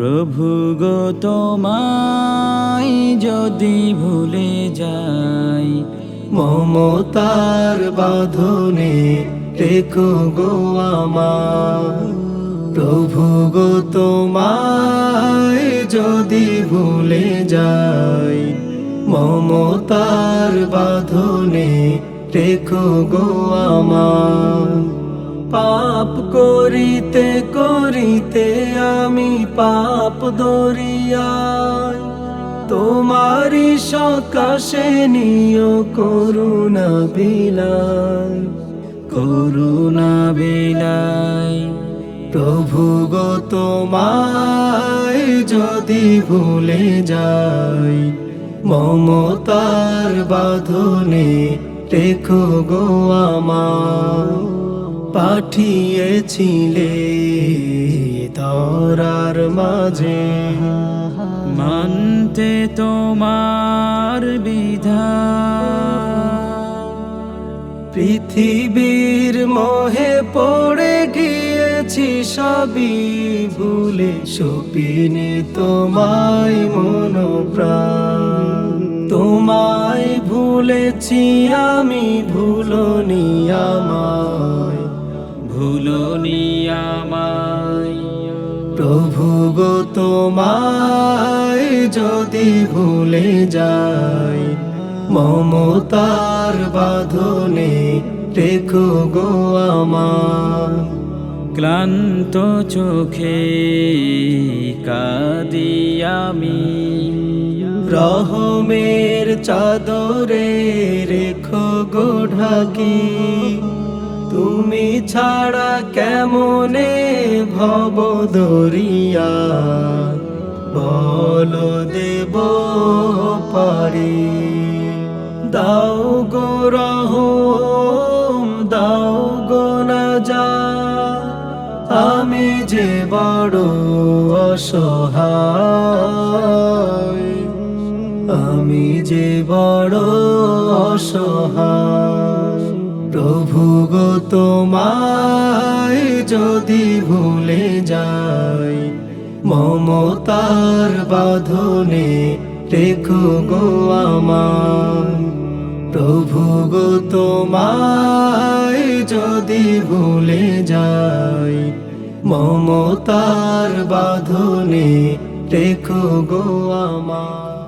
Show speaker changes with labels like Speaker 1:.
Speaker 1: প্রভু গো, তোমায় যদি ভুলে যাই,
Speaker 2: মমতার বাঁধনে রেখো গো আমার প্রভু গো, তোমায় যদি ভুলে যাই, মমতার বাঁধনে রেখো গো আমার পাপ করিতে করিতে আমি পাপ দরিয়ায়। তোমারি সকাশে নিও করুণা বিলায়,
Speaker 1: করুণা বেলাই
Speaker 2: প্রভু গো তোমায় যদি ভুলে যাই, মমতার বাঁধনে রেখো গো আমার পাঠিয়েছিলে তরার মাঝে।
Speaker 1: মানতে তোমার বিধা।
Speaker 2: পৃথিবীর মোহে পড়ে গিয়েছি সবই ভুলে সপিনি তোমায় মন প্রাণ তোমায় ভুলেছি আমি, ভুলনি আমায় গো তোমায় যদি ভুলে যাই, মমতার বাঁধনে রেখো গো আমার।
Speaker 1: ক্লান্ত চোখে কাঁদি আমি,
Speaker 2: রহমের চাদরে রেখো গো ঢাকি। তুমি ছাড়া কেমনে ভব দরিয়া, বল দেব পারি। দাও গো রহম, দাও গো না যা আমি যে বড় অসহায়, আমি যে বড় অসহায়। প্রভু গো, তোমায় যদি ভুলে যাই, মমতার বাঁধনে রেখো গো আমার প্রভু গো, তোমায় যদি ভুলে যাই, মমতার বাঁধনে রেখো গো আমার